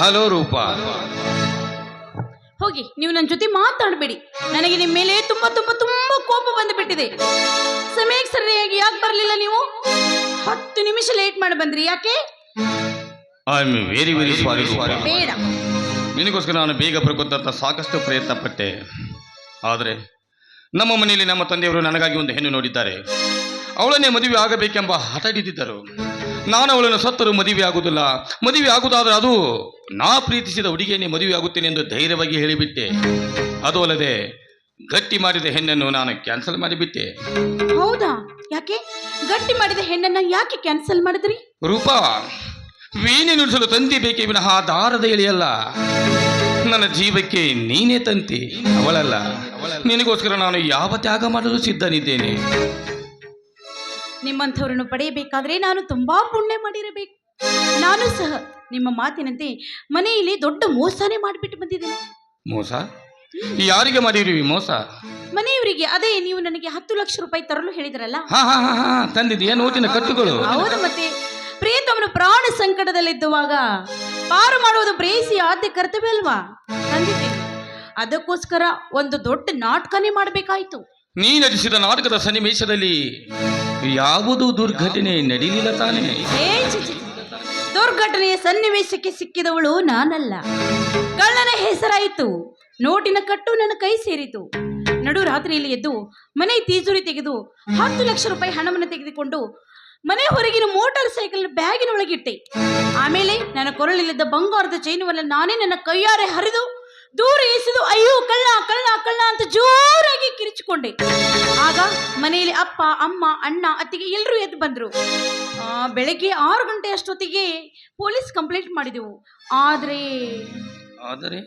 Hello ರೂಪ. ಹೋಗಿ ನೀವು ನನ್ನ ಜೊತೆ ಮಾತಾಡಬೇಡಿ. ನನಗೆ ನಿಮ್ಮ ಮೇಲೆ ತುಂಬಾ ತುಂಬಾ ತುಂಬಾ ಕೋಪ ಬಂದುಬಿಟ್ಟಿದೆ. ಸಮಯಕ್ಕೆ ಸರಿಯಾಗಿ ಯಾಕೆ ಬರಲಿಲ್ಲ ನೀವು? ಹತ್ತು ನಿಮಿಷ ಲೇಟ್ ಮಾಡಿ ಬಂದ್ರಿ ಯಾಕೆ? I am very very sorry ಬೇಡ. ನಿನಗೋಸ್ಕರ ನಾನು ಬೇಗ ಬರ್ಕೊಂತ ಸಾಕಷ್ಟು ಪ್ರಯತ್ನ ಪಟ್ಟೆ ಆದರೆ ನಮ್ಮ ಮನೆಯಲ್ಲಿ ನಮ್ಮ ತಂದೆಯವರು ನನಗಾಗಿ ಒಂದು ಹೆಣ್ಣು ನೋಡಿದ್ದಾರೆ. ಅವಳನ್ನೇ ಮದುವೆ ಆಗಬೇಕೆಂಬ ಹಠ ಹಿಡಿದಿದ್ದರು. ನಾನು ಅವಳನ್ನು ಸತ್ತರೂ ಮದುವೆ ಆಗುವುದಿಲ್ಲ. ಮದುವೆ ಆಗುವುದಾದ್ರೆ ಅದು ನಾ ಪ್ರೀತಿಸಿದ ಹುಡುಗಿಯನ್ನೇ ಮದುವೆ ಆಗುತ್ತೇನೆ ಎಂದು ಧೈರ್ಯವಾಗಿ ಹೇಳಿಬಿಟ್ಟೆ. ಅದು ಅಲ್ಲದೆ ಗಟ್ಟಿ ಮಾಡಿದ ಹೆಣ್ಣನ್ನು ನಾನು ಕ್ಯಾನ್ಸಲ್ ಮಾಡಿಬಿಟ್ಟೆ. ಹೌದಾ? ಯಾಕೆ? ಗಟ್ಟಿ ಮಾಡಿದ ಹೆಣ್ಣನ್ನು ಯಾಕೆ ಕ್ಯಾನ್ಸಲ್ ಮಾಡಿದ್ರಿ? ರೂಪಾ ವೀಣೆ ನುಡಿಸಲು ತಂತಿ ಬೇಕೇ ವಿನಃ ದಾರದ ಎಳೆಯಲ್ಲ. ನನ್ನ ಜೀವಕ್ಕೆ ನೀನೇ ತಂತಿ ಅವಳಲ್ಲ. ನಿನಗೋಸ್ಕರ ನಾನು ಯಾವ ತ್ಯಾಗ ಮಾಡಲು ಸಿದ್ಧನಿದ್ದೇನೆ? ನಿಮ್ಮಂಥವ್ರನ್ನು ಪಡೆಯಬೇಕಾದ್ರೆ ನಾನು ತುಂಬಾ ಪುಣ್ಯ ಮಾಡಿರಬೇಕು. ನಾನು ಸಹ ನಿಮ್ಮ ಮಾತಿನಂತೆ ಮನೆಯಲ್ಲಿ ದೊಡ್ಡ ಮೋಸನೇ ಮಾಡಿಬಿಟ್ಟು ಬಂದಿದ್ದೇನೆ. ಮೋಸ? ಯಾರಿಗೆ ಮಾಡಿರಿ ಮೋಸ? ಮನೆಯವರಿಗೆ ಅದೇ ನೀವು ನನಗೆ ಹತ್ತು ಲಕ್ಷ ರೂಪಾಯಿ ತರಲು ಹೇಳಿದ್ರಲ್ಲ? ಹಾ ಹಾ ಹಾ ಹಾ ತಂದಿದೆಯಾ ನೋಟಿನ ಕಟ್ಟುಗಳು? ಹೌದು ಮತ್ತೆ. ಪ್ರಿಯತಮನು ಪ್ರಾಣ ಸಂಕಟದಲ್ಲಿದ್ದುವಾಗ ಪಾರು ಮಾಡುವುದು ಪ್ರೇಯಸಿ ಆದ್ಯ ಕರ್ತವ್ಯ ಅಲ್ವಾ? ತಂದಿದ್ದೀನಿ ಅದಕ್ಕೋಸ್ಕರ ಒಂದು ದೊಡ್ಡ ನಾಟಕನೇ ಮಾಡಬೇಕಾಯ್ತು. ನೀ ನಟಿಸಿದ ನಾಟಕದ ಸನ್ನಿವೇಶದಲ್ಲಿ ಯಾವುದು ದುರ್ಘಟನೆ ನಡೀಲಿಲ್ಲ ತಾನೆ. ದುರ್ಘಟನೆಯ ಸನ್ನಿವೇಶಕ್ಕೆ ಸಿಕ್ಕಿದವಳು ನಾನಲ್ಲ. ಕಳ್ಳನ ಹೆಸರಾಯಿತು. ನೋಟಿನ ಕಟ್ಟು ನನ್ನ ಕೈ ಸೇರಿತು. ನಡು ರಾತ್ರಿಯಲ್ಲಿ ಎದ್ದು ಮನೆ ತೀಜುರಿ ತೆಗೆದು ಹತ್ತು ಲಕ್ಷ ರೂಪಾಯಿ ಹಣವನ್ನು ತೆಗೆದುಕೊಂಡು ಮನೆ ಹೊರಗಿನ ಮೋಟಾರ್ ಸೈಕಲ್ ಬ್ಯಾಗಿನ ಒಳಗಿಟ್ಟೆ ಆಮೇಲೆ ನನ್ನ ಕೊರಳಲ್ಲಿದ್ದ ಬಂಗಾರದ ಚೈನವನ್ನು ನಾನೇ ನನ್ನ ಕೈಯಾರೆ ಹರಿದು ದೂರ ಎಸೆದು ಅಯ್ಯೋ ಕಳ್ಳ ಕಳ್ಳ ಕಳ್ಳ ಅಂತ ಜೋರಾಗಿ ಕಿರಿಚಿಕೊಂಡೆ. ಆಗ ಮನೆಯಲ್ಲಿ ಅಪ್ಪ ಅಮ್ಮ ಅಣ್ಣ ಅತ್ತಿಗೆ ಎಲ್ಲರೂ ಎದ್ದು ಬಂದರು. ಬೆಳಗ್ಗೆ ಆರು ಗಂಟೆ ಅಷ್ಟೊತ್ತಿಗೆ ಪೊಲೀಸ್ ಕಂಪ್ಲೇಂಟ್ ಮಾಡಿದೆವು. ಆದರೆ ಆದರೆ?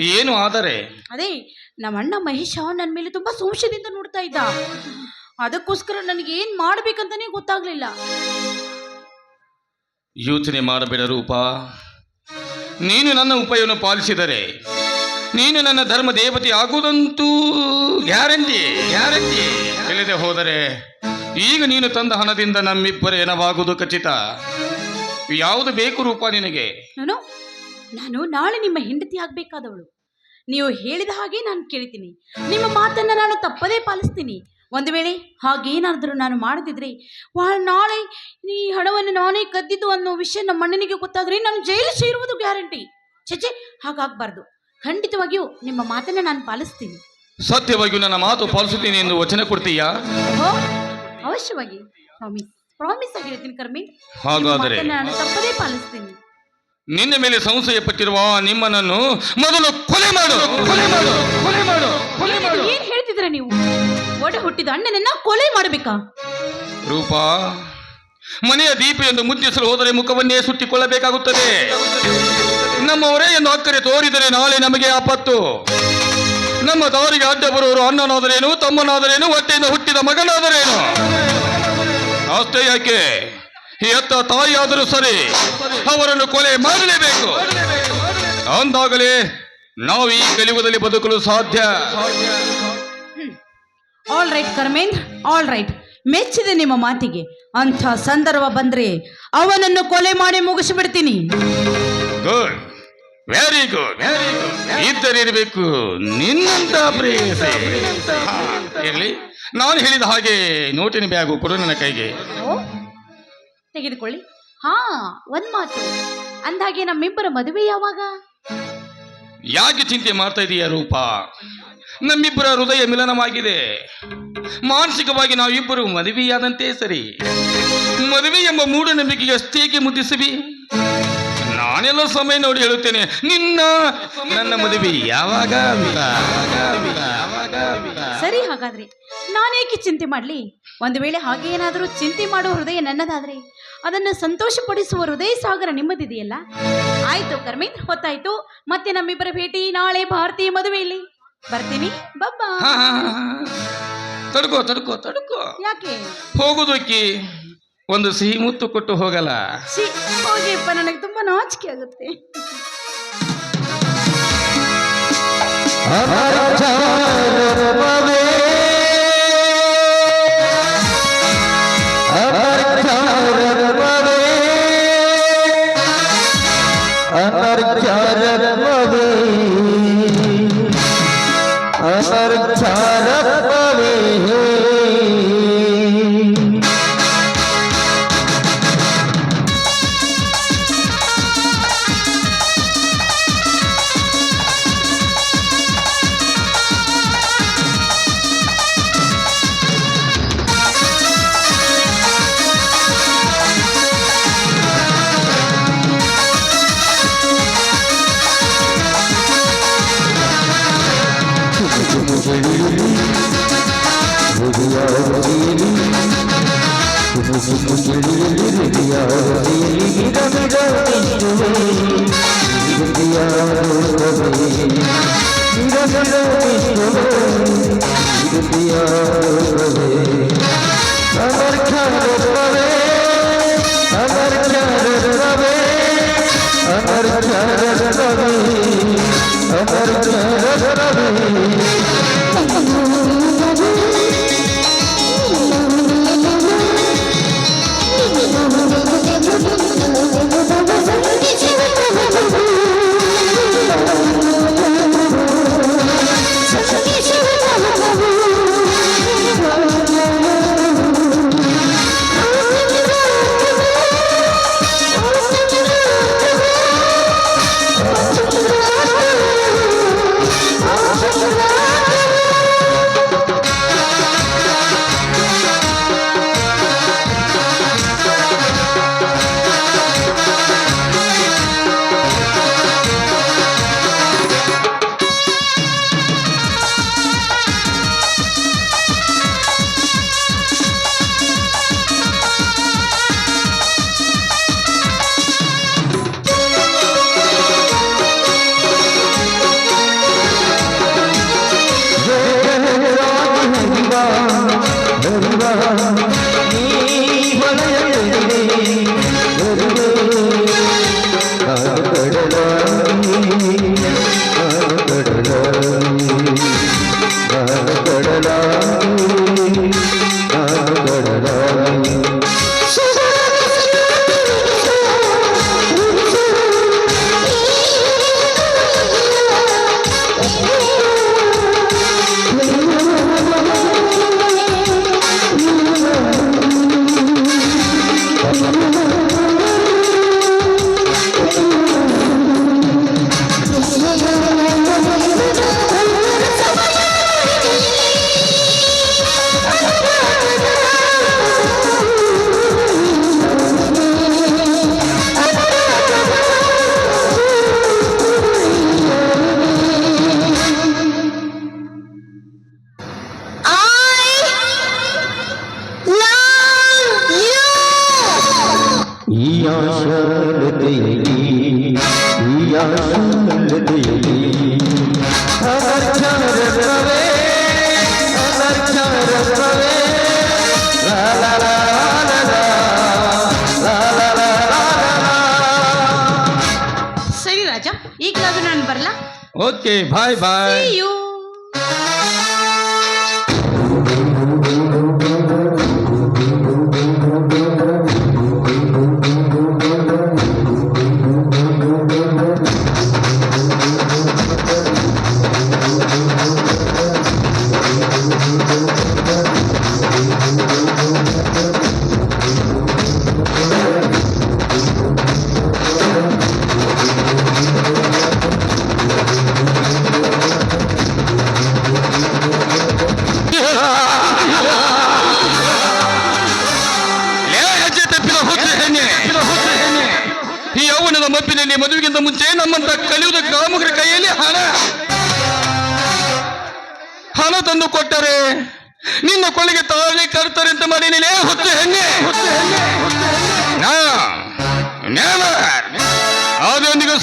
ಏನು ಆದರೆ? ಅದೇ ನಮ್ಮ ಅಣ್ಣ ಮಹೇಶ ನನ್ನ ಮೇಲೆ ತುಂಬಾ ಸಂಶಯದಿಂದ ನೋಡ್ತಾ ಇದ್ದ. ಅದಕ್ಕೋಸ್ಕರ ನನಗೆ ಏನ್ ಮಾಡ್ಬೇಕಂತಾನೆ ಗೊತ್ತಾಗ್ಲಿಲ್ಲ. ಯೋಚನೆ ಮಾಡಬೇಡ ರೂಪ. ನೀನು ನನ್ನ ಉಪಾಯವನ್ನು ಪಾಲಿಸಿದರೆ ನೀನು ನನ್ನ ಧರ್ಮ ದೇವತೆ ಆಗುವುದಂತೂ ಗ್ಯಾರಂಟಿ ಗ್ಯಾರಂಟಿ. ತಿಳಿದೆ ಹೋದರೆ ಈಗ ನೀನು ತಂದ ಹಣದಿಂದ ನಮ್ಮಿಬ್ಬರ ಏನವಾಗುವುದು ಖಚಿತ? ಯಾವುದು ಬೇಕು ರೂಪ ನಿನಗೆ? ನಾನು ನಾನು ನಾಳೆ ನಿಮ್ಮ ಹೆಂಡತಿ ಆಗ್ಬೇಕಾದವಳು. ನೀವು ಹೇಳಿದ ಹಾಗೆ ನಾನು ಕೇಳ್ತೀನಿ. ನಿಮ್ಮ ಮಾತನ್ನ ನಾನು ತಪ್ಪದೇ ಪಾಲಿಸ್ತೀನಿ. ಒಂದು ವೇಳೆ ಹಾಗೇನಾದರೂ ನಾನು ಮಾಡದಿದ್ರೆ ನಾಳೆ ಈ ಹಣವನ್ನು ನಾನೇ ಕದ್ದಿದ್ದು ಅನ್ನೋ ವಿಷಯ ನಮ್ಮ ಅಣ್ಣನಿಗೆ ಗೊತ್ತಾದ್ರೆ ನಾನು ಜೈಲು ಸೇರುವುದು ಗ್ಯಾರಂಟಿ. ಚಚೆ ಹಾಗಾಗಬಾರ್ದು. ಖಂಡಿತವಾಗಿಯೂ ನಿಮ್ಮ ಮಾತನ್ನ ನಾನು ಪಾಲಿಸ್ತೀನಿ. ಸತ್ಯವಾಗಿಯೂ ನನ್ನ ಮಾತು ಪಾಲಿಸುತ್ತೀನಿ ಎಂದು ವಚನ ಕೊಡ್ತೀಯಾ? ಓ ಅವಶ್ಯವಾಗಿ. ಪ್ರಾಮಿಸ್ ಪ್ರಾಮಿಸ್ ಆಗಿರ್ತೀನಿ ಕರ್ಮಿ. ಹಾಗಾದರೆ ಮಾತನ್ನ ನಾನು ತಪ್ಪದೇ ಪಾಲಿಸ್ತೀನಿ. ನಿನ್ನ ಮೇಲೆ ಸಂಶಯ ಪಟ್ಟಿರುವ ನಿಮ್ಮನನ್ನು ಮೊದಲು ಕೊಲೆ ಮಾಡು. ಕೊಲೆ ಮಾಡು ಕೊಲೆ ಮಾಡು ಕೊಲೆ ಮಾಡು. ಏನು ಹೇಳ್ತಿದ್ರ ನೀವು? ಒಡೆ ಹುಟ್ಟಿದ ಅಣ್ಣನನ್ನ ಕೊಲೆ ಮಾಡಬೇಕಾ? ರೂಪಾ ಮನೆಯ ದೀಪ ಎಂದು ಮುದ್ದಿಸಲು ಹೋದರೆ ಮುಖವನ್ನೇ ಸುಟ್ಟಿಕೊಳ್ಳಬೇಕಾಗುತ್ತದೆ ನಮ್ಮವರೇ ಎಂದು ಅಕ್ಕರೆ ತೋರಿದರೆ ನಾಳೆ ನಮಗೆ ಆಪತ್ತು ನಮ್ಮ ದಾರಿಗೆ ಅಡ್ಡ ಬರುವವರು ಅಣ್ಣನಾದರೇನು ತಮ್ಮನಾದರೇನು ಹೊಟ್ಟೆಯಿಂದ ಹುಟ್ಟಿದ ಮಗನಾದರೇನು? ಅಷ್ಟೇ ಯಾಕೆ? ಎತ್ತ ತಾಯಿಯಾದರೂ ಸರಿ ಅವರನ್ನು ಕೊಲೆ ಮಾಡಲೇಬೇಕು. ಅಂದಾಗಲೇ ನಾವು ಈ ಕಲಿಯುಗದಲ್ಲಿ ಬದುಕಲು ಸಾಧ್ಯ. All right Karmendra all right ಮೆಚ್ಚಿದೆ ನಿಮ್ಮ ಮಾತಿಗೆ ಅಂಥ ಸಂದರ್ಭ ಬಂದ್ರೆ ಅವನನ್ನು ಕೊಲೆ ಮಾಡಿ ಮುಗಿಸಿಬಿಡ್ತೀನಿ. ಗುಡ್ ವೆರಿ ಗುಡ್ ಇದ್ದರಿರಬೇಕು. ನಿನ್ನಂತ ಪ್ರೇಯಸಿ. ಇರ್ಲಿ. ನಾನು ಹೇಳಿದ ಹಾಗೆ ನೋಟಿನ ಬ್ಯಾಗು ಕೊಡು ನನ್ನ ಕೈಗೆ. ತೆಗೆದುಕೊಳ್ಳಿ. ಹಾ ಒಂದ್ ಮಾತು. ಅಂದಾಗೆ ನಮ್ಮಿಬ್ಬರ ಮದುವೆ ಯಾವಾಗ? ಯಾಕೆ ಚಿಂತೆ ಮಾಡ್ತಾ ಇದೀಯ ರೂಪ? ನಮ್ಮಿಬ್ಬರ ಹೃದಯ ಮಿಲನವಾಗಿದೆ. ಮಾನಸಿಕವಾಗಿ ನಾವಿಬ್ಬರು ಮದುವೆಯಾದಂತೆ ಸರಿ. ಮದುವೆ ಎಂಬ ಮೂಢನಂಬಿಕೆಗೆ ಅಷ್ಟೇಕೆ ಮುದ್ದಿಸಿವಿ ನಾನೆಲ್ಲ ಸಮಯ ನೋಡಿ ಹೇಳುತ್ತೇನೆ. ನಿನ್ನ ನನ್ನ ಮದುವೆ ಯಾವಾಗ ಅಂತ? ಸರಿ ಹಾಗಾದ್ರೆ ನಾನೇಕೆ ಚಿಂತೆ ಮಾಡ್ಲಿ? ಒಂದು ವೇಳೆ ಹಾಗೆ ಏನಾದರೂ ಚಿಂತೆ ಮಾಡುವ ಹೃದಯ ನನ್ನದಾದ್ರೆ ಅದನ್ನು ಸಂತೋಷಪಡಿಸುವ ಹೃದಯ ಸಾಗರ ನಿಮ್ಮದಿದೆಯಲ್ಲ? ಆಯ್ತು ಕರ್ಮೇಂದ್ರ ಹೊತ್ತಾಯ್ತು. ಮತ್ತೆ ನಮ್ಮಿಬ್ಬರ ಭೇಟಿ ನಾಳೆ ಭಾರತೀಯ ಮದುವೆಯಲ್ಲಿ. ಬರ್ತೀನಿ ಬಬ್ಬಾ. ತಡ್ಕೋ ತಡ್ಕೋ ತಡ್ಕೋ. ಯಾಕೆ? ಹೋಗುದಕ್ಕೆ ಒಂದು ಸಿಹಿ ಮುತ್ತು ಕೊಟ್ಟು ಹೋಗಲ್ಲ. ಛೀ, ಹೋಗಿಪ್ಪ ನನಗೆ ತುಂಬಾ ನಾಚಿಕೆ ಆಗುತ್ತೆ. ಅನರ್ಚಾರತ್ವವೇ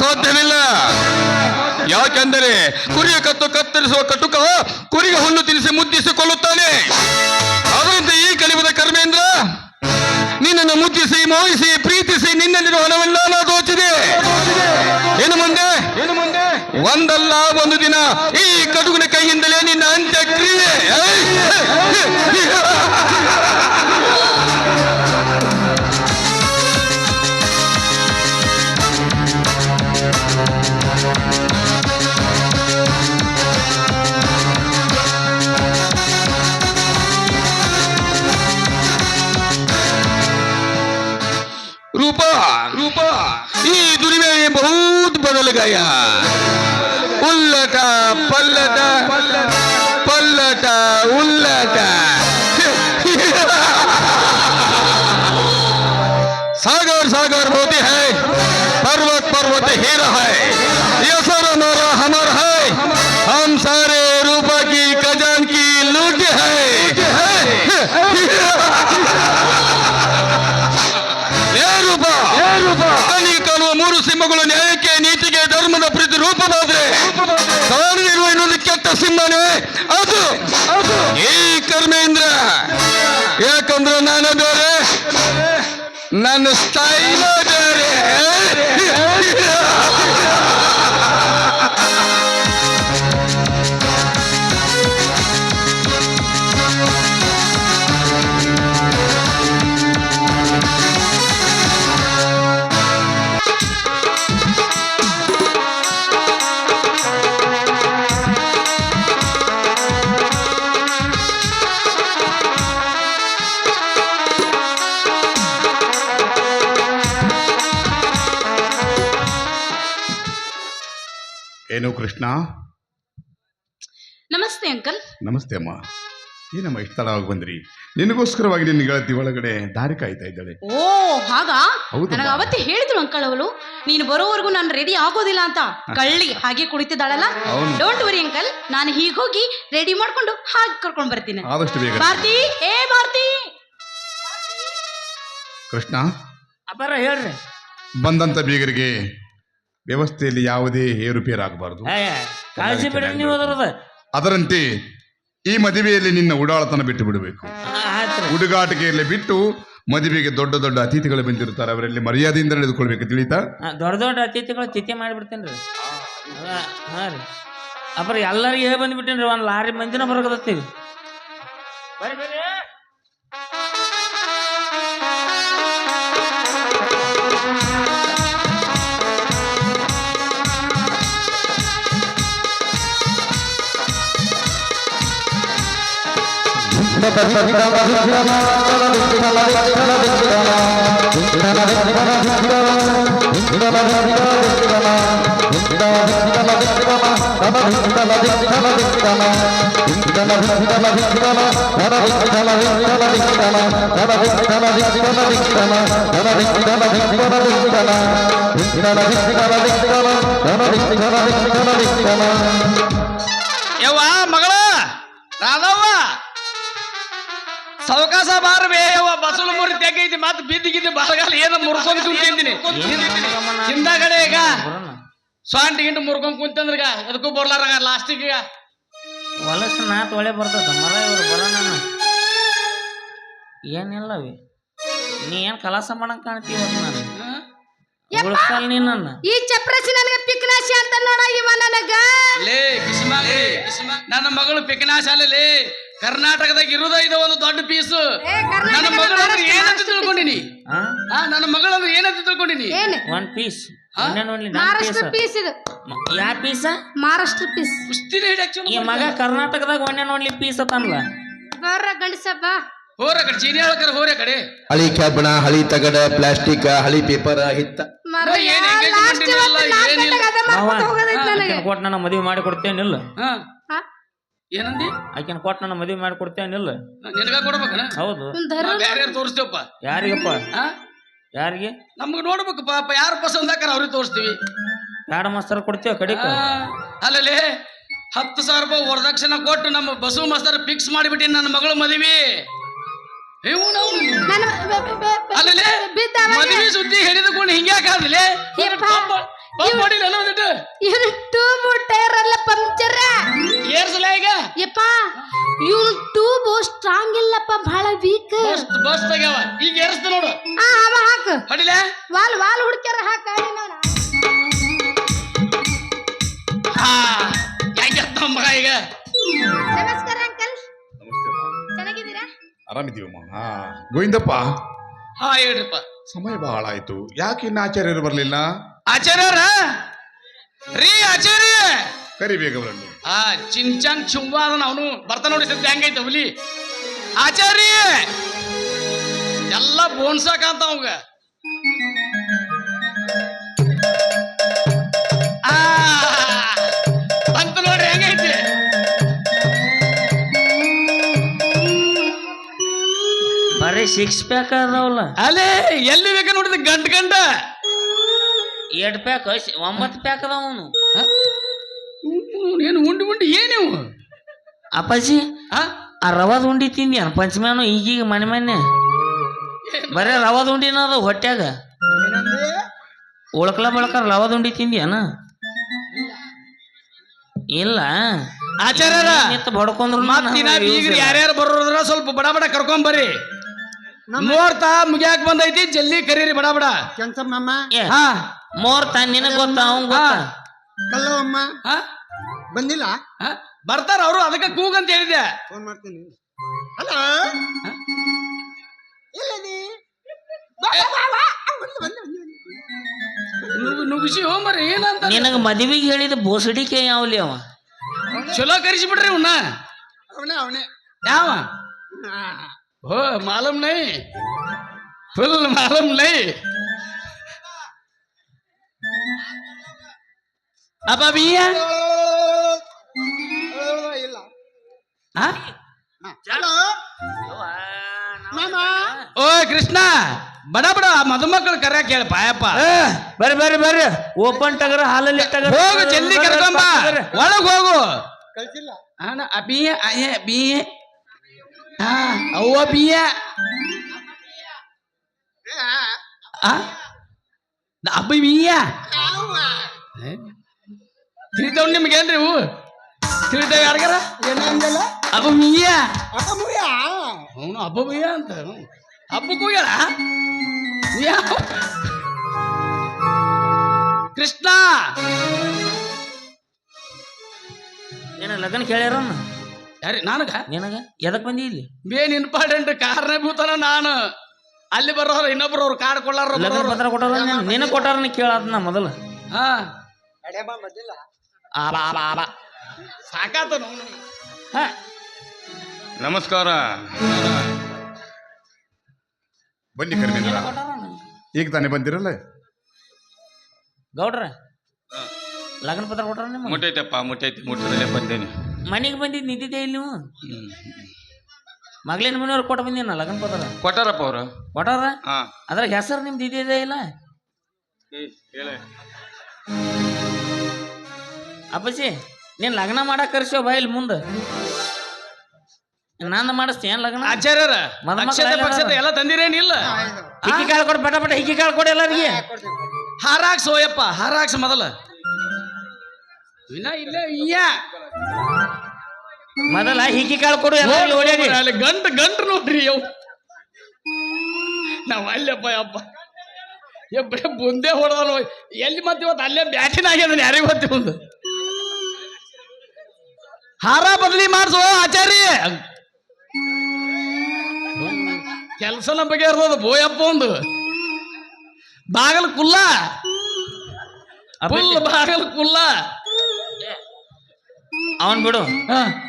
ಸಾಧ್ಯವಿಲ್ಲ. ಯಾಕೆಂದರೆ ಕುರಿಯ ಕತ್ತು ಕತ್ತರಿಸುವ ಕಟುಕ ಕುರಿಗೆ ಹುಲ್ಲು ತಿನ್ನಿಸಿ ಮುದ್ದಿಸಿಕೊಳ್ಳುತ್ತಾನೆ. ಅದರಿಂದ ಈ ಕಲಿಬದ ಕರ್ಮೇಂದ್ರ ನಿನ್ನನ್ನು ಮುದ್ದಿಸಿ ಮೋಹಿಸಿ ಪ್ರೀತಿಸಿ ನಿನ್ನಲ್ಲಿರುವ ಹಣವೆಲ್ಲ ದೋಚಿದೆ ಏನು ಮುಂದೆ? ಏನು ಮುಂದೆ? ಒಂದಲ್ಲ ಒಂದು ದಿನ ಈ ಕಟುಕನ ಕೈಯಿಂದಲೇ ನಿನ್ನ ಅಂತ್ಯಕ್ರಿಯೆ. रूप, रूपा। ये दुनिया ये बहुत बदल गया। उल्लटा, पल्लटा पल्लटा, उल्लटा। सागर सागर होते हैं। पर्वत पर्वत हीरा है। ಸಿಂಹನೇ ಅದು ಈ ಕರ್ಮೇಂದ್ರ ಯಾಕಂದ್ರೆ ನಾನು ಬೇರೆ ನನ್ನ ಸ್ಟೈಲ್ ಬೇರೆ. ಏನು ಕೃಷ್ಣ? ನಮಸ್ತೆ ಅಂಕಲ್. ನಮಸ್ತೆ ಅಮ್ಮ. ಏನಮ್ಮ ಇಷ್ಟ ತಡವಾಗಿ ಬಂದ್ರಿ? ನಿನಗೋಸ್ಕರವಾಗಿ ನಿನ್ನ ಗೆಳತಿ ಒಳಗಡೆ ದಾರಿ ಕಾಯ್ತಾ ಇದ್ದಾಳೆ. ಓ ಹಾಗಾ? ಹೌದು ನನಗೆ ಅವತ್ತೇ ಹೇಳಿದ್ರು ಅಂಕಲ್ ಅವಳು ನೀನು ಬರೋವರೆಗೂ ನಾನು ರೆಡಿ ಆಗೋದಿಲ್ಲ ಅಂತ. ಕಳ್ಳಿ ಹಾಗೆ ಕುಳಿತಿದ್ದಾಳಲ್ಲ? ಡೋಂಟ್ ವರಿ ಅಂಕಲ್ ನಾನು ಹೀಗೆ ಹೋಗಿ ರೆಡಿ ಮಾಡ್ಕೊಂಡು ಹಾಗೆ ಕರ್ಕೊಂಡು ಬರ್ತೀನಿ. ಆದಷ್ಟು ಬೇಗ. ಭಾರತಿ ಏ ಭಾರತಿ! ಕೃಷ್ಣ? ಅಪರ ಹೇಳ್ರಿ. ಬಂದಂತ ಬೀಗರಿಗೆ ವ್ಯವಸ್ಥೆಯಲ್ಲಿ ಯಾವುದೇ ಏರುಪೇರಾಗಬಾರದು. ಆಗಬಾರದು ಕಾಳಜಿ ಬಿಡ್ರಿ ನೀವು ಅದರದ ಅದರಂತೆ ಈ ಮದುವೆಯಲ್ಲಿ ನಿನ್ನ ಉಡಾಳತನ ಬಿಟ್ಟು ಬಿಡಬೇಕು. ಹುಡುಗಾಟಿಕೆಯಲ್ಲಿ ಬಿಟ್ಟು ಮದುವೆಗೆ ದೊಡ್ಡ ದೊಡ್ಡ ಅತಿಥಿಗಳು ಬಂದಿರುತ್ತಾರೆ. ಅವರಲ್ಲಿ ಮರ್ಯಾದೆಯಿಂದ ನಡೆದುಕೊಳ್ಬೇಕು ತಿಳಿತಾ? ದೊಡ್ಡ ದೊಡ್ಡ ಅತಿಥಿಗಳು ತಿಥಿ ಮಾಡಿಬಿಡ್ತೇನೆ ರೀ. ಹಾಂ ರೀ. ಅಪ್ಪಾರ ಎಲ್ಲರಿಗೆ ಹೇಳಿ ಬಂದ್ಬಿಟ್ಟೇನ್ರಿ ಒಂದು ಲಾರಿ ಮಂದಿನ ಬರೋಕತ್ತೀವಿ ಬರ್ರಿ ಬರ್ರಿ ಯವ್ವ ಮಗಳ ರಾಧವ್ವ ಸಾವಕಾಶ ಬಾರ ಯವ್ವ ಬಸಲು ಮುರಿ ತೆಗೈತಿ ಮತ್ತೆ ಬಿದ್ದಿಗಿದ್ದು ಬರಗಾಲ ಏನೋ ಮುರ್ಕೊಂಡ್ ಕುಂತಿದ್ದೀನಿ ಹಿಂದಾಗಡೆ ಈಗ ಬರೋಣ ಸ್ವಾಂಟಿ ಗಿಂಟು ಮುರ್ಕೊಂಡ್ ಕುಂತಂದ್ರಗ ಅದಕ್ಕೂ ಬರ್ಲಾರ ಲಾಸ್ಟಿಗೆ ಹೊಲಸು ನಾತ್ ಒಳ್ಳೆ ಬರ್ತದ ಮರ ಇವ್ರು ಬರೋಣ ಏನಿಲ್ಲವಿ ನೀ ಏನ್ ಕಲಾಸ ಮಾಡಂಗ್ ಕಾಣ್ತೀವ ನಾನು? ಉಳ್ಸಲ್ ನೀ ನನ್ನ. ಈ ಚಪ್ರಸಿ ನನಗೆ ಪಿಕ್ನಾಶಿ ಅಂತ ನೋಡ ಇವ ನನಗ ಲೇ ಕಿಸ್ಮಾಗಿ ನನ್ನ ಮಗಳು ಪಿಕನಾ ಶಾಲೆಲಿ ಕರ್ನಾಟಕದಾಗ ಇರುದ ಇದು ಒಂದು ದೊಡ್ಡ ಪೀಸ್ ನನ್ನ ಮಗಳು ಅಂದ್ರೆ ಏನಂತ ತಿಳ್ಕೊಂಡಿನಿ? ನನ್ನ ಮಗಳು ಅಂದ್ರೆ ಏನಂತ ತಿಳ್ಕೊಂಡಿನಿ? ಒನ್ ಒಂದ್ ಪೀಸ್ ಮಹಾರಾಷ್ಟ್ರ ಪೀಸ್ ಇದು. ಯಾ ಪೀಸ ಮಹಾರಾಷ್ಟ್ರ ಪೀಸ್ ಕುಸ್ತಿನ ಹಿಡಕ್ ಈ ಮಗ ಕರ್ನಾಟಕದಾಗ ಒಂದೇ ನೋಡ್ಲಿ ಪೀಸ್ ಅತ್ತನ್ಲ ಬರ್ರ ಗಂಡಸಪ್ಪ. ಹೋರ ಕಡೆ ಚೀನಿ ಹೇಳ್ಕರ ಹೋರ ಕಡೆ. ಹಳಿ ಕಬ್ಬಣ ಹಳಿ ತಗಡ ಪ್ಲಾಸ್ಟಿಕ್ ಹಳಿ ಪೇಪರ್ ಹಿತ್ತ. ಕೊಟ್ಟು ನನ್ನ ಮದುವೆ ಮಾಡಿ ಕೊಡ್ತೇನಿಲ್ಲ. ಹಾ. ಏನಂದಿ? ಆಕಿನ ಕೊಟ್ಟು ನನ್ನ ಮದುವೆ ಮಾಡಿ ಕೊಡ್ತೇನಿಲ್ಲ ನಿನಗ ಕೊಡ್ಬೇಕನ? ಹೌದು. ಯಾರು ತೋರಿಸ್ತೇವಪ್ಪ? ಯಾರಿಗಪ್ಪ? ಯಾರಿಗೆ? ನಮ್ಗೆ ನೋಡ್ಬೇಕು ಪಾಪ ಯಾರು ಪಸಂದ್ ಹಾಕಾರ ಅವ್ರಿಗೆ ತೋರಿಸ್ತೀವಿ. ಬ್ಯಾಡ ಮಾಸ್ತರ್ ಕೊಡ್ತೇವೆ ಕಡಿಕ? ಅಲ್ಲಲ್ಲಿ ಹತ್ತು ಸಾವಿರ ರೂಪಾಯಿ ವರದಕ್ಷಿಣೆ ಕೊಟ್ಟು ನಮ್ಮ ಬಸವ ಮಾಸ್ತರ್ ಫಿಕ್ಸ್ ಮಾಡಿಬಿಟ್ಟಿ ನನ್ನ ಮಗಳ ಮದುವೆ. ಅಲ್ಲಲ್ಲಿ ಮದುವೆ ಸುದ್ದಿ ಹಿಡಿದುಕೊಂಡು ಹಿಂಗ್ಯಾಕಾದ್ಲೆ ಯಪ್ಪ. ಮಾಡಿಲ್ಲ ಒಂದಿಟ್ಟು ಇವನು ಟ್ಯೂಬ್ ಟೈರ್ ಎಲ್ಲ ಪಂಕ್ಚರ್. ಏರ್ಸಲ ಈಗ? ಯಪ್ಪ ಇವನು ಟ್ಯೂಬ್ ಸ್ಟ್ರಾಂಗ್ ಇಲ್ಲಪ್ಪ ಬಹಳ ವೀಕ್ ಬಸ್ ಈಗ ಏರ್ಸ್ತ ನೋಡು. ಆ ಅವ ಹಾಕು. ಹೊಡಿಲ? ವಾಲ್ ವಾಲ್ ಹುಡ್ಕ್ಯಾರ ಹಾಕ ಹಾ ಮಗ ಈಗ? ನಮಸ್ಕಾರ ಅಂಕಲ್. ಚೆನ್ನಾಗಿದ್ದೀರಾ? ಆರಾಮಿದ್ದೀವಮ್ಮ? ಹಾ ಗೋವಿಂದಪ್ಪ. ಹಾ ಹೇಳ್ರಿಪ್ಪ. ಸಮಯ ಬಹಳ ಆಯ್ತು. ಯಾಕೆ ಇನ್ನು ಆಚಾರ್ಯರು ಬರಲಿಲ್ಲ? ಆಚಾರ್ಯರ? ರೀ ಆಚಾರ್ಯ. ಕರಿಬೇಕು ಅವರನ್ನು ಆ ಚಿಂಚಾನ್ ಚುಂಬ ಅದನ್ನ ಅವನು ಬರ್ತಾ ನೋಡಿ ಸದ್ಯ ಹೆಂಗೈತೆ ಹುಲಿ. ಆಚಾರ್ಯ! ಎಲ್ಲ ಬೋನ್ಸಾಕಂತ ಅವಂಗ. ಬಂತ ಹೆಂಗೈತಿ. ಬರೀ ಸಿಕ್ಸ್ ಪ್ಯಾಕ್ ಅದಾವಲ್ಲ ಅಲ್ಲೇ ಎಲ್ಲಿ ಬೇಕ ನೋಡಿದ ಗಂಟ್ ಗಂಟ. ಎರಡು ಪ್ಯಾಕ್ ಒಂಬತ್ತು ಪ್ಯಾಕ್ ಅದಾವ ಅವನು. ಏನು ಉಂಡಿ ಉಂಡಿ ಏನಿವು ಅಪ್ಪಾಜಿ ಆ ಆ ರವಾದ ಉಂಡಿ ತಿಂದ್ಯಾನ ಪಂಚಮ್ಯಾನು ಈಗೀಗ ಮನೆ ಮನೆ. ಬರೇ ರವಾದ ಉಂಡಿನ ಅದ ಹೊಟ್ಯಾಗ. ಉಳ್ಕಲ ಬಳಕ ರವಾದ ಉಂಡಿ ತಿಂದ್ಯಾನ? ಇಲ್ಲ. ಆಚಾರ್ಯರ ನಿಂತು ಬಡ್ಕೊಂಡ್ರು ಬೀಗ್ರಿ ಯಾರ್ಯಾರು ಬರೋದ್ರ ಸ್ವಲ್ಪ ಬಡ ಬಡ ಕರ್ಕೊಂಡ್ ಬರ್ರಿ. ನೋಡ್ತಾ ಮುಗಿಯಾಕ ಬಂದೈತಿ ಜಲ್ದಿ ಕರೀರಿ ಬಡ ಬಡ. ಕೆಂಚಮ್ಮ ಹಾ. ಮೋರ್ತ ನಿನಗ್ ಗೊತ್ತ ಅವ್ನ್ ಗೊತ್ತ? ಕಲ್ಲವಮ್ಮ ಹಾ ಬಂದಿಲ್ಲ? ಹಾ? ಬರ್ತಾರ ಅವರು ಅದಕ್ಕೆ ಕೂಗಂತ ಹೇಳಿದೆ ಫೋನ್ ಮಾಡ್ತೀನಿ. ಹಲೋ? ಎಲ್ಲದಿ ನುಗ್ಗು ನುಗ್ಗಿಸಿ ಹೋಮರಿ ಏನಂತ ನಿನಗ ಮದುವೆಗೆ ಹೇಳಿದ ಬೋಸಡಿಕೆ ಯಾವ್ಲಿ ಅವ? ಚಲೋ ಕರಿಸಿ ಬಿಡ್ರಿ ಇವನ್ನ ಅವನೇ ಅವನೇ. ಯಾವ? ಹೋ. ಮಾಲೂಮ್ ನೈ ಫುಲ್ ಮಾಲೂಮ್ ನೈ ಅಪ್ಪ ಬಿಯ್ಯ ಇಲ್ಲ. ಹಾ? ಹಲೋ? ಮಾಮ? ಓ ಕೃಷ್ಣ! ಬಡ ಬಡ ಮಧುಮಕ್ಕಳು ಕರ್ಯಾಕ ಕೇಳ ಪಾಯಪ್ಪ. ಬರ್ರಿ ಬರ್ರಿ ಬರ್ರಿ. ಓಪನ್ ಟಗರ ಹಾಲಲ್ಲಿ ಟಗರ ಹೋಗು ಜಲ್ದಿ ಕರ್ಕೊಂಬ ಒಳಗ್ ಹೋಗು. ಕಳ್ಸಿಲ್ಲ. ಹಣ ಅಬಿಯ ಅಯ್ಯ ಬಿಯ ಹಾ ಅವ್ವ ಬಿಯ ಆ ದ- ಅಬ್ಬ ಬಿಯ ತಿಳಿತಾವ್ ನಿಮ್ಗೇನ್ರಿ ಇವು ತಿಳಿತಾವ್ ಯಾರಿಗಾರ? ಏನಂದಲ್ಲ ಅಬ್ಬ ಬಿಯ ಅಪ್ಪ ಮುಯ್ಯ ಅವನು ಬಿಯ ಅಂತ. ಹಬ್ಬಕ್ಕೂ ಹೇಳ ಕೃಷ್ಣ! ಏನ ಲಗನ್ ಕೇಳ್ಯಾರ ಯಾರಿ ನನಗ? ನಿನಗ? ಎದಕ್ ಬಂದಿ ಇಲ್ಲಿ? ಬೇನ್ ಇಂಪಾರ್ಟೆಂಟ್ ಕಾರಣ ಭೂತನ ನಾನು. ಅಲ್ಲಿ ಬರೋರು ಇನ್ನೊಬ್ರು ಅವ್ರು ಕಾರ್ ಕೊಡ್ಲಾರ ಲಗ್ನ ಪತ್ರ ಕೊಟ್ಟಾರ ನಿನ ಕೊಟ್ಟಾರ ಕೇಳಾದ ನಾ ಮೊದಲ. ಹಾ. ಬಾ ಮೊದಲ ಆಬಾ ಆಬಾ ಆಬಾ ಸಾಕಾತ ಹಾ. ನಮಸ್ಕಾರ. ಬನ್ನಿ ಕರ್ಮಿದ್ರ ಈಗ ತಾನೇ ಬಂದಿರಲ್ಲ? ಗೌಡ್ರ ಲಗ್ನ ಪತ್ರ ಕೊಟ್ಟಾರ ನಿಮ್ಮ ಮುಟ್ಟೈತಪ್ಪ ಮುಟ್ಟೈತಿ ಮುಟ್ಟದಲ್ಲೇ ಬಂದೇನಿ. ಮನೆಗೆ ಬಂದಿದ್ದು ನಿಂತಿದ್ದೆ ಇಲ್ಲಿ ನೀವು? ಮಗಳಿನ ಮನೆಯವ್ರು ಕೊಟ್ಟು ಬಂದಿನ ಲಗ್ನ ಪತ್ರ? ಕೊಟ್ಟಾರಪ್ಪ ಅವರು. ಕೊಟ್ಟಾರ? ಹಾ. ಅದ್ರಾಗ ಹೆಸರು ನಿಮ್ದು ಇದ್ದಿದೆ ಇಲ್ಲ? ಅಪ್ಪಚ್ಚಿ ನೀನ್ ಲಗ್ನ ಮಾಡಕ್ ಕರ್ಸೋ ಬಾ ಇಲ್ಲಿ ಮುಂದೆ. ನಂದು ಏನ್ ಲಗ್ನ? ಆಚಾರ್ಯರ ಅಕ್ಷತೆ ಎಲ್ಲ ಪಕ್ಷತೆ ಎಲ್ಲ ತಂದಿರೇನಿಲ್ಲ. ಹಿಕ್ಕಿ ಕಾಳು ಕೊಡು ಪಟ ಪಟ ಹಿಕ್ಕಿ ಕಾಳು ಕೊಡಿ ಎಲ್ಲರಿಗೆ ಹಾರಾಕ್ಸ್ ಓಯಪ್ಪ ಹಾರಾಕ್ಸ್ ಮೊದಲ. ವಿನ ಇಲ್ಲ ಇಯ್ಯ. ಮೊದಲ ಹಿಕ್ಕಿ ಕಾಳು ಕೊಡು ಎಲ್ಲರಿಗೆ ಓಡ್ಯಾಡಿ ಅಲ್ಲಿ ಗಂಟು ಗಂಟು ನೋಡ್ರಿ ನಾವು ನಾವ್ ಅಲ್ಲಪ್ಪ ಯಪ್ಪ. ಎಬ್ಬ ಮುಂದೆ ಹೊಡೆದನು. ಎಲ್ಲಿ ಮತ್ತೆ ಇವತ್ತು? ಅಲ್ಲೇ ಬ್ಯಾಟಿನ ಆಗ್ಯದ ಯಾರಿಗೆ ಗೊತ್ತಿ ಒಂದು ಹಾರ ಬದಲಿ ಮಾಡಿಸೋ ಆಚಾರ್ಯ. ಕೆಲಸನ ಬಗ್ಗೆ ಇರ್ತದ ಬೋಯಪ್ಪ ಒಂದು. ಬಾಗಲ್ ಕುಲ್ಲ. ಫುಲ್ ಬಾಗಲ್ ಕುಲ್ಲ. ಅವನ್ ಬಿಡು.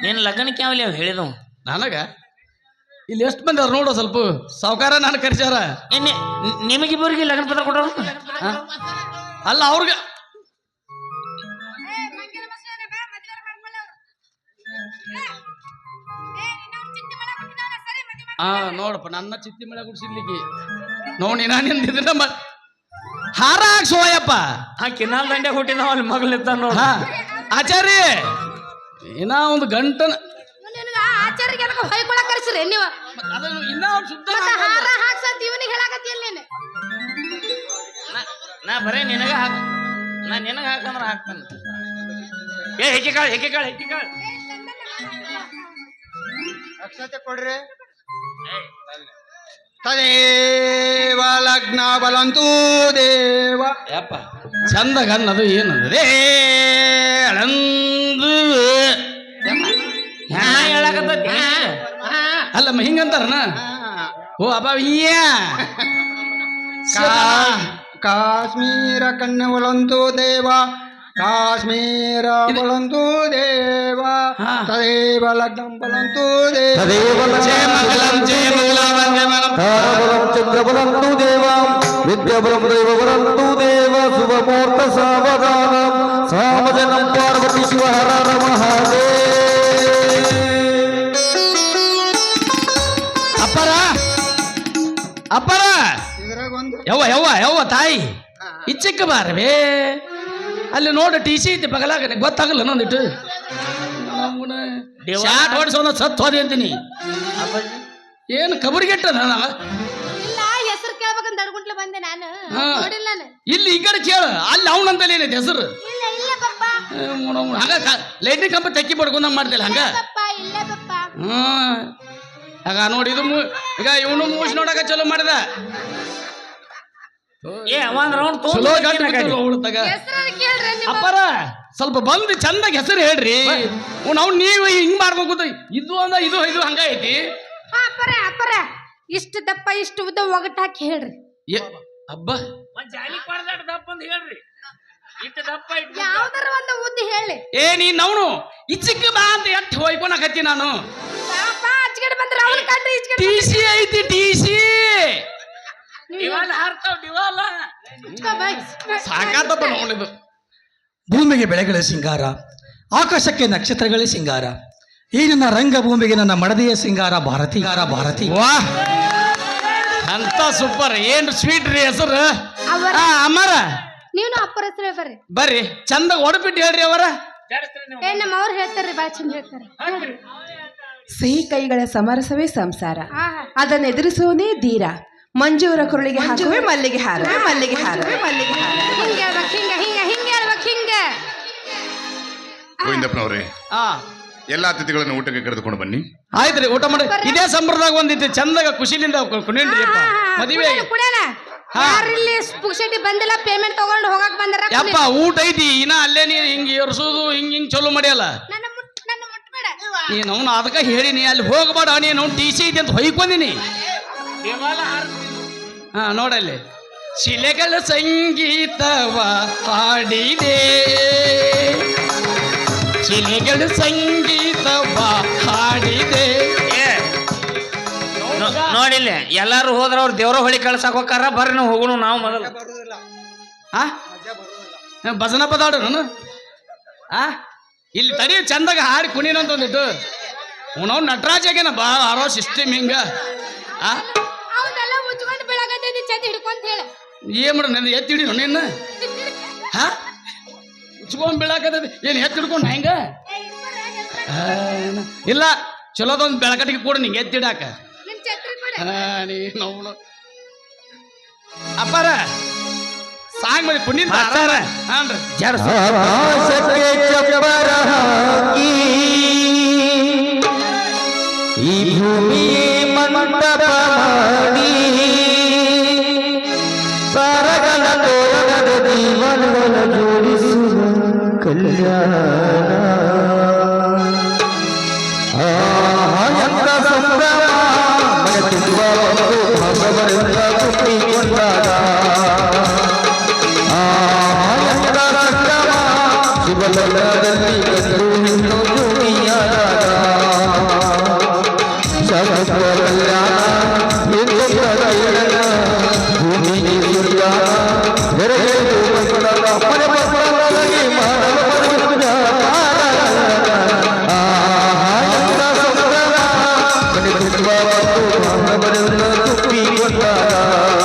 ಏನ್ ಲಗ್ನ ಲಗ್ನಕ್ಕೆ ಯಾವಲಿ ಅವ್ ಹೇಳಿದವು ನನಗ? ಇಲ್ಲಿ ಎಷ್ಟು ಮಂದಿ ಅವ್ರು ನೋಡು ಸ್ವಲ್ಪ. ಸಾವುಕಾರ ನಾನು ಕರ್ಸ್ಯಾರ. ನಿಮಗಿಬ್ಬರಿಗೆ ಲಗ್ನ ಪತ್ರ ಕೊಟ್ಟರು? ಅಲ್ಲ ಅವ್ರಿಗೆ ಹಾ ನೋಡಪ್ಪ ನನ್ನ ಚಿತ್ತಿ ಮಳೆ ಗುಡಿಸಿರ್ಲಿಕ್ಕೆ ನೋಡಿ ನಾನು ನಿಂದಿದ್ರೆ ಮ ಹಾರ ಹಾಕ್ಸೋಯಪ್ಪ ಆ ಕಿನಾಲ್ ದಂಡೆ ಹುಟ್ಟಿದವ ಅಲ್ಲಿ ಮಗಳಿದ್ದ ನೋಡ. ಆಚಾರಿ ಆಚಾರ್ಯ ಇನ್ನ ಒಂದು ಗಂಟನ ಆಚಾರ್ಯಗೆಲ್ಲ ಹೊಯ್ಕೊಳಕ್ ಕರ್ಸ್ರಿ ನೀವು. ಅದನ್ನು ಇನ್ನ ಒಂದ್ ಶುದ್ಧ ಮತ್ತೆ ಹಾರ ಹಾಕ್ಸಂತ ಇವನಿಗೆ ಹೇಳಾಕತ್ತಿಯಲ್ಲ ನೀನು. ನಾ ಬರೇ ನಿನಗ ಹಾಕ ನಾ ನಿನಗ ಹಾಕಂದ್ರ ಹಾಕ್ತಾನ. ಏ ಹೆಕ್ಕಿ ಕಾಳು ಹೆಕ್ಕಿ ಕಾಳು ಹೆಕ್ಕಿ ಕಾಳು. ಅಕ್ಷತೆ ಕೊಡ್ರಿ. ತದೇವ ಲಗ್ನ ಬಲಂತೂ ದೇವ. ಯಪ್ಪ ಚಂದ ಗನ್ನದು ಏನಂದ್ರೆ ಅಳಂದು. ಅಲ್ಲ ಹೇಳಾಕತ್ತೈತಿ. ಅಲ್ಲಮ್ಮ ಹಿಂಗಂತಾರನ? ಓ ಕಾ- ಕಾಶ್ಮೀರ ಕಣ್ಣು ಒಳಂತೂ ದೇವ. ಕಾಶ್ಮೀರ ಬಲಂತೂ ದೇವ ಹಾ. ತದೇವ ಲಗ್ನ ಬಲಂತೂ ದೇವ ಜಯ ಮಂಗಲಂ ಜಯ ಮಂಗಲಂ ಜಯ ಮಂಗಲಂ ತಾರಬಲಂ ಚಂದ್ರಬಲಂತು ದೇವ ವಿದ್ಯಾಬಲಂ ದೈವಬಲಂತು ದೇವ ಶುಭಮೂರ್ತ ಸಾವಧಾನಂ ಸಾಮಜನಂ ಪಾರ್ವತಿ ಶಿವ ಹರ ಹರ ಮಹಾದೇವ ಅಪ್ಪರ ಯವ್ವ ತಾಯಿ ಇಚ್ಚಿಕ್ಕ ಬಾರವೇ ಅಲ್ಲಿ ನೋಡು ಟಿ ಸಿ ಐತಿ ಬಗಲಾಗ ಗೊತ್ತಾಗಲ್ಲ ನಂದಿಟ್ಟು. ಶಾಟ್ ಹೊಡ್ಸೋನ ಸತ್ ಹೋದೆ ಅಂತೀನಿ. ಅಪ್ಪಾಜಿ. ಏನು ಕಬರಿಗೆಟ್ಟ ನಾನು? ಇಲ್ಲ ಹೆಸರು ಕೇಳ್ಬೇಕಂತ ಅಡ್ಗುಂಟ್ಲೆ ಬಂದೆ ನಾನು. ನೋಡಿಲ್ಲ ನಾನು. ಇಲ್ಲಿ ಈ ಕಡೆ ಕೇಳ ಅಲ್ಲಿ ಅವನಂತಲ್ಲಿ ಏನೈತೆ ಹೆಸರು. ಹಂಗ ಲೈಟಿಂಗ್ ಕಂಬ ತಕ್ಕಿ ಪಡ್ಕೊಂಡ ಮಾಡ್ತಿಲ್ಲ ಹಂಗ? ಹ್ಮ್ ಆಗ ನೋಡಿ ಇದು ಈಗ ಇವನು ಮೂಸ್ ನೋಡಕ ಚಲೋ ಮಾಡಿದ. ಏ ಒಂದ್ ರೌಂಡ್ ಚಲೋ ಗಂಟು ಬಿದ್ದಿಲ್ಲ ಅವಳು ತಗ. ಹೆಸರು ಕೇಳ್ರಿ ನಿಮ್ಮ ಅಪ್ಪರ ಸ್ವಲ್ಪ ಬಂದು ಚಂದಾಗಿ ಹೆಸರು ಹೇಳ್ರಿ. ನಾವು ನೀವು ಹಿಂಗ್ ಮಾಡ್ಬೇಕು ಇದು ಅಂದ ಇದು ಇದು ಹಂಗ ಐತಿ. ಹಾ ಅಪ್ಪರ ಅಪ್ಪರ. ಇಷ್ಟು ದಪ್ಪ ಇಷ್ಟು ಉದ್ದ ಒಗಟ್ ಹಾಕಿ ಹೇಳ್ರಿ. ಏ, ಅಬ್ಬ. ಒಂದ್ ಜಾಲಿ ಕೊಡ್ದಾಟ ದಪ್ಪ ಅಂತ ಹೇಳ್ರಿ. ಇಟ್ಟು ದಪ್ಪ ಇಟ್ಟು ಯಾವ್ದಾರ ಒಂದು ಉದ್ದ ಹೇಳಿ. ಏ ನೀನ್ ನವನು ಇಚ್ಚಿಕ್ಕ ಬಾ ಅಂತ ಹೋಯ್ಕೊಳಕತ್ತಿ ನಾನು. ಬಂದ್ರೆ ಅವ್ರ ಕಂಡ್ರಿ ಟಿ ಸಿ ಐತಿ ಟಿ ಸಿ. ದಿವಾಲ ಹಾರ್ತಾವ್ ದಿವಾಲ ಭೂಮಿಗೆ ಬೆಳೆಗಳ ಸಿಂಗಾರ ಆಕಾಶಕ್ಕೆ ನಕ್ಷತ್ರಗಳೇ ಸಿಂಗಾರ ಈ ನನ್ನ ರಂಗಭೂಮಿಗೆ ನನ್ನ ಮಡದಿಯ ಸಿಂಗಾರ ಭಾರತಿಗಾರ ಭಾರತಿ. ವಾ ಅಂತ ಸೂಪರ್. ಏನ್ ಸ್ವೀಟ್ ರೀ ಹೆಸರು? ಅಮರ ಆ, ಅಮರ ನೀವು ಅಪ್ಪರ ಹೆಸರು ಹೇಳ್ಬರ್ರಿ ಬರ್ರಿ ಚಂದ ಒಡಪಿಟ್ಟು ಹೇಳ್ರಿ ಅವರ. ಏ ನಮ್ಮ ಅವ್ರು ಹೇಳ್ತಾರ್ರಿ ಬಾಳ ಚಂದ ಹೇಳ್ತಾರೆ. ಸಿಹಿ ಕೈಗಳ ಸಮರಸವೇ ಸಂಸಾರ. ಅದನ್ನ ಅದನ್ನು ಎದುರಿಸುವನೇ ಧೀರ. ಮಂಜುವರ ಕುರುಳಿಗೆ ಹಾಕುವೆ ಮಲ್ಲಿಗೆ ಹಾರುವೆ ಮಲ್ಲಿಗೆ ಹಾರುವೆ. ಮಲ್ಲಿಗೆ ಹಾರುವೆ. ಹಿಂಗೆ ಹೇಳ್ಬೇಕು ಹಿಂಗ ಹಿಂಗೆ ಹಿಂಗ ಹೇಳ್ಬೇಕು ಹಿಂಗ. ಗೋವಿಂದಪ್ಪನವ್ರೆ ಆ. ಎಲ್ಲ ಅತಿಥಿಗಳನ್ನು ಊಟಕ್ಕೆ ಕರೆದುಕೊಂಡು ಬನ್ನಿ. ಆಯ್ತ್ರಿ ಊಟ ಮಾಡಿ. ಇದೇ ಸಂಬರದಾಗ ಒಂದಿತ್ತು ಚಂದಾಗ ಖುಷಿಲಿಂದ ಕುಣಿನ್ರಿ ಅಪ್ಪ ಮದುವೆ ಕುಡಿಯೋಣ, ಯಾರಿಲ್ಲಿ ಪುಕ್ಷಟಿ ಬಂದಿಲ್ಲ ಪೇಮೆಂಟ್ ತಗೊಂಡು ಹೋಗಕ್ ಬಂದ್ರ ಯಪ್ಪ ಊಟ ಐತಿ ಇನ್ನ ಅಲ್ಲೇ ನೀ ಹಿಂಗ್ ಏರ್ಸೋದು ಹಿಂಗ್ ಹಿಂಗ್ ಚಲೋ ಮಾಡ್ಯಲ್ಲ ನನ್ನ ಮುಟ್ ನನ್ನ ಮುಟ್ಬೇಡ. ನೀನು ಅವ್ನು ಹೇಳಿ ಹೇಳಿನಿ ಅಲ್ಲಿ ಹೋಗ್ಬೇಡ ನೀನು ಟಿ ಸಿ ಐತಿ ಅಂತ ಹಾರ್ ಹಾ ನೋಡಲ್ಲಿ. ಶಿಲೆಗಳ ಸಂಗೀತವ ಹಾಡಿದೆ. ಶಿಲೆಗಳ ಸಂಗೀತವ ಹಾಡಿದೆ. ನೋಡಿಲ್ಲ ಎಲ್ಲಾರು ಹೋದ್ರೆ ಅವ್ರು ದೇವರ ಹೊಳಿ ಕಳ್ಸಕ್ ಹೋಗಾರ ಬರ್ರಿ ನಾವು ಹೋಗೋಣ ನಾವು ಮೊದಲು. ಹಾ? ಭಜನ ಪದಾಡು ನಾನು? ಆ ಇಲ್ಲಿ ತಡಿ ಚಂದಾಗ ಹಾಡಿ ಕುಣಿನಂತ ಒಂದಿಟ್ಟು ನಟರಾಜ್ ಆಗ್ಯಾನ ಬಾ ಆರೋ ಸಿಸ್ಟಮ್ ಹಿಂಗ ಆ ಹಿಡ್ಕೊಂತ ಹೇಳ ಏನ್ ಮಾಡ ನನ್ನ ಎತ್ತಿ ಹಿಡಿ ನಿನ್ನ? ಹಾ? ಉಚ್ಕೊಂಡ್ ಏನ್ ಎತ್ತಿ ಹಿಡ್ಕೊಂಡು ಹೆಂಗ? ಇಲ್ಲ ಚಲೋದೊಂದು ಬೆಳಕಟ್ಟಿಗೆ ಕೊಡು ನಿಂಗೆ ಎತ್ತಿಡಾಕ ನೀ ನೋಡು ಅಪ್ಪಾರ ಸಾಂಗ್ ಮಾಡಿ ಪುಣ್ಯ ಮಾಸ್ತರ. ಹಾನ್ರಿ. ಆಕಾಶಕ್ಕೆ Yeah. ಮನೆ ತುಂಬ ಒಂದು ಭಗವರಿಂದ ತುಂಬಿಕೊಂಡಾಗ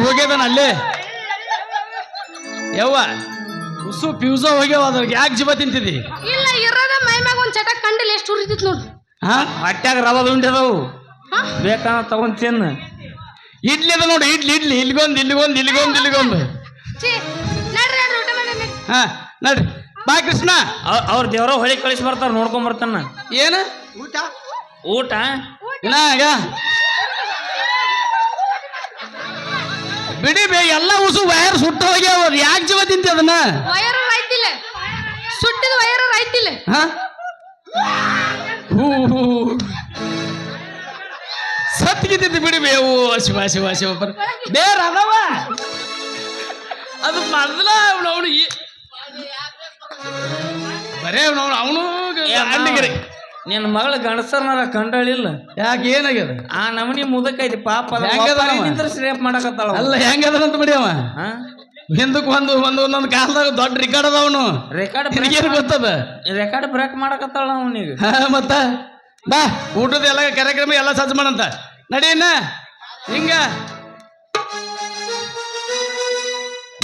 ಹೋಗ್ಯದನ ಅಲ್ಲೇ? ಯವ್ವ ಉಸು ಪ್ಯೂಸ ಹೋಗ್ಯಾವ ಅದ್ರಾಗ ಯಾಕೆ ಜೀವ ತಿಂತಿದಿ? ಇಲ್ಲ ಇರೋದ ಮೈಮ್ಯಾಗ ಒಂದ್ ಚಟ ಕಂಡಿಲ್ಲ ಎಷ್ಟು ಉರಿದಿತ್ ನೋಡು. ಹಾ? ಹೊಟ್ಯಾಗ ರವದ ಉಂಡಿದವು ಬೇಕಾ ತಗೊಂಡ್ ತಿನ್ನು ಇಡ್ಲಿ ಅದ ನೋಡಿ ಇಡ್ಲಿ ಇಡ್ಲಿ ಇಲ್ಲಿಗೊಂದು ಇಲ್ಲಿಗೊಂದು ಇಲ್ಲಿಗೊಂದು ಇಲ್ಲಿಗೊಂದು ಛೀ ನಡ್ರಿ ನಡ್ರಿ ಊಟ ಮಾಡಿ ನಡ್ರಿ. ಹಾ ನಡ್ರಿ. ಬಾ ಕೃಷ್ಣ. ಅವ್- ಅವ್ರ ದೇವ್ರ ಹೊಳಿ ಕಳಿಸಿ ಬರ್ತಾರ ನೋಡ್ಕೊಂಡ್ ಬರ್ತಾನ. ಏನ? ಊಟ? ಊಟ? ಈಗ ಬಿಡಿ ಬೇ ಎಲ್ಲ ಉಸು ವಯರ್ ಸುಟ್ಟ ಹೋಗ್ಯಾವ. ಯಾಕೆ ಜೀವ ತಿಂತಿ ಅದನ್ನ? ವೈರ್ ರೈತಿಲ್ಲ ಸುಟ್ಟಿದ ವೈರ್ ರೈತಿಲ್ಲ ಹಾ? ಹೂ ಹೂ. ಸತ್ಗಿದ್ದಿದ್ದು ಬಿಡಿ ಬೇವು ಶಿವ ಶಿವ ಶಿವ ಬರ್ ಬೇರೆ ಅದವ ಅದು ಮೊದಲ ಅವನು ಅವನು ಬರೇ ಅವನು ಅವನು ನಿನ್ನ ಮಗಳ ಗಂಡಸರ್ನಾರ ಕಂಡಳಿಲ್ಲ ಯಾಕೆ ಏನಾಗ್ಯದ? ಆ ನಮನಿ ಮುದಕೈತಿ ಐತಿ ಪಾಪ ಅದ ಹೆಂಗದ ಅವ? ನಿಂತ್ರ ಶ್ರೇಪ್ ಮಾಡಕತ್ತಾಳ ಅಲ್ಲ ಹೆಂಗದನಂತ ಬಿಡಿ ಅವ? ಹಿಂದಕ್ಕೆ ಒಂದು ಒಂದು ಒಂದೊಂದು ಕಾಲದಾಗ ದೊಡ್ಡ ರೆಕಾರ್ಡ್ ಅದಾವನು ರೆಕಾರ್ಡ್ ನಿನಗೇನು ಗೊತ್ತದ? ರೆಕಾರ್ಡ್ ಬ್ರೇಕ್ ಮಾಡಕತ್ತಾಳ ಅವನಿಗೆ ಹಾ, ಮತ್ತ? ಬಾ ಊಟದ ಎಲ್ಲ ಕಾರ್ಯಕ್ರಮ ಎಲ್ಲ ಸಜ್ಜು ಮಾಡಂತ. ನಡೀನ ಹಿಂಗ.